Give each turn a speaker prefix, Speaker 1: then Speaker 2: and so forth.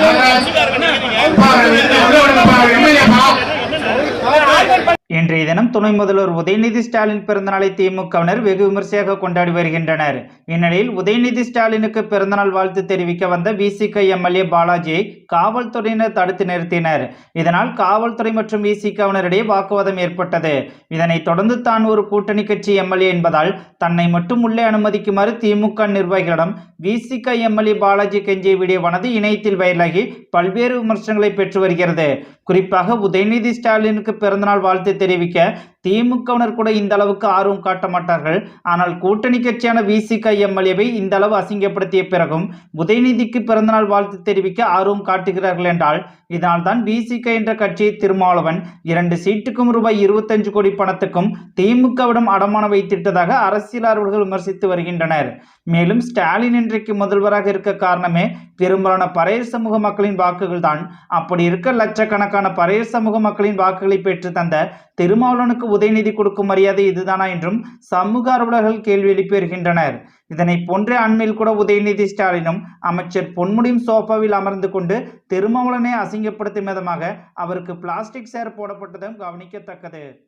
Speaker 1: நாகராஜ் இன்றைய தினம் துணை முதல்வர் உதயநிதி ஸ்டாலின் பிறந்தநாளை திமுகவினர் வெகு விமர்சையாக கொண்டாடி வருகின்றனர். இந்நிலையில் உதயநிதி ஸ்டாலினுக்கு பிறந்தநாள் வாழ்த்து தெரிவிக்க வந்த விசிக எம்எல்ஏ பாலாஜியை காவல்துறையினர் தடுத்து நிறுத்தினர். இதனால் காவல்துறை மற்றும் விசிகவினரிடையே வாக்குவாதம் ஏற்பட்டது. இதனைத் தொடர்ந்து தான் ஒரு கூட்டணி கட்சி எம்எல்ஏ என்பதால் தன்னை மட்டும் உள்ளே அனுமதிக்குமாறு திமுக நிர்வாகிகளிடம் விசிக எம்எல்ஏ பாலாஜி கெஞ்சிய வீடியோவானது இணையத்தில் வைரலாகி பல்வேறு விமர்சனங்களை பெற்று வருகிறது. குறிப்பாக உதயநிதி ஸ்டாலினுக்கு பிறந்தநாள் வாழ்த்து தெரிவிக்க திமுகவினர் கூட இந்த அளவுக்கு ஆர்வம் காட்ட மாட்டார்கள். ஆனால் கூட்டணி கட்சியான விசிக எம்எல்ஏவை இந்த அளவு அசிங்கப்படுத்திய பிறகும் உதயநிதிக்கு பிறந்தநாள் வாழ்த்து தெரிவிக்க ஆர்வம் காட்டுகிறார்கள் என்றால் இதனால்தான் விசிக என்ற கட்சியை திருமாவளவன் இரண்டு சீட்டுக்கும் ரூபாய் இருபத்தஞ்சு கோடி பணத்துக்கும் திமுகவிடம் அடமானம் வைத்திட்டதாக அரசியலாளர்கள் விமர்சித்து வருகின்றனர். மேலும் ஸ்டாலின் இன்றைக்கு முதல்வராக இருக்க காரணமே பெரும்பாலான பறைய சமூக மக்களின் வாக்குகள் தான் அப்படி இருக்க லட்சக்கணக்கான பறைய சமூக மக்களின் வாக்குகளை பெற்று தந்த திருமாவளவனுக்கு உதயநிதி கொடுக்கும் மரியாதை இதுதானா என்றும் சமூக ஆர்வலர்கள் கேள்வி எழுப்பி வருகின்றனர். இதனை போன்றே அண்மையில் கூட உதயநிதி ஸ்டாலினும் அமைச்சர் பொன்முடியும் சோஃபாவில் அமர்ந்து கொண்டு திருமாவளவனை அசிங்கப்படுத்தும் விதமாக அவருக்கு பிளாஸ்டிக் சேர் போடப்பட்டதும் கவனிக்கத்தக்கது.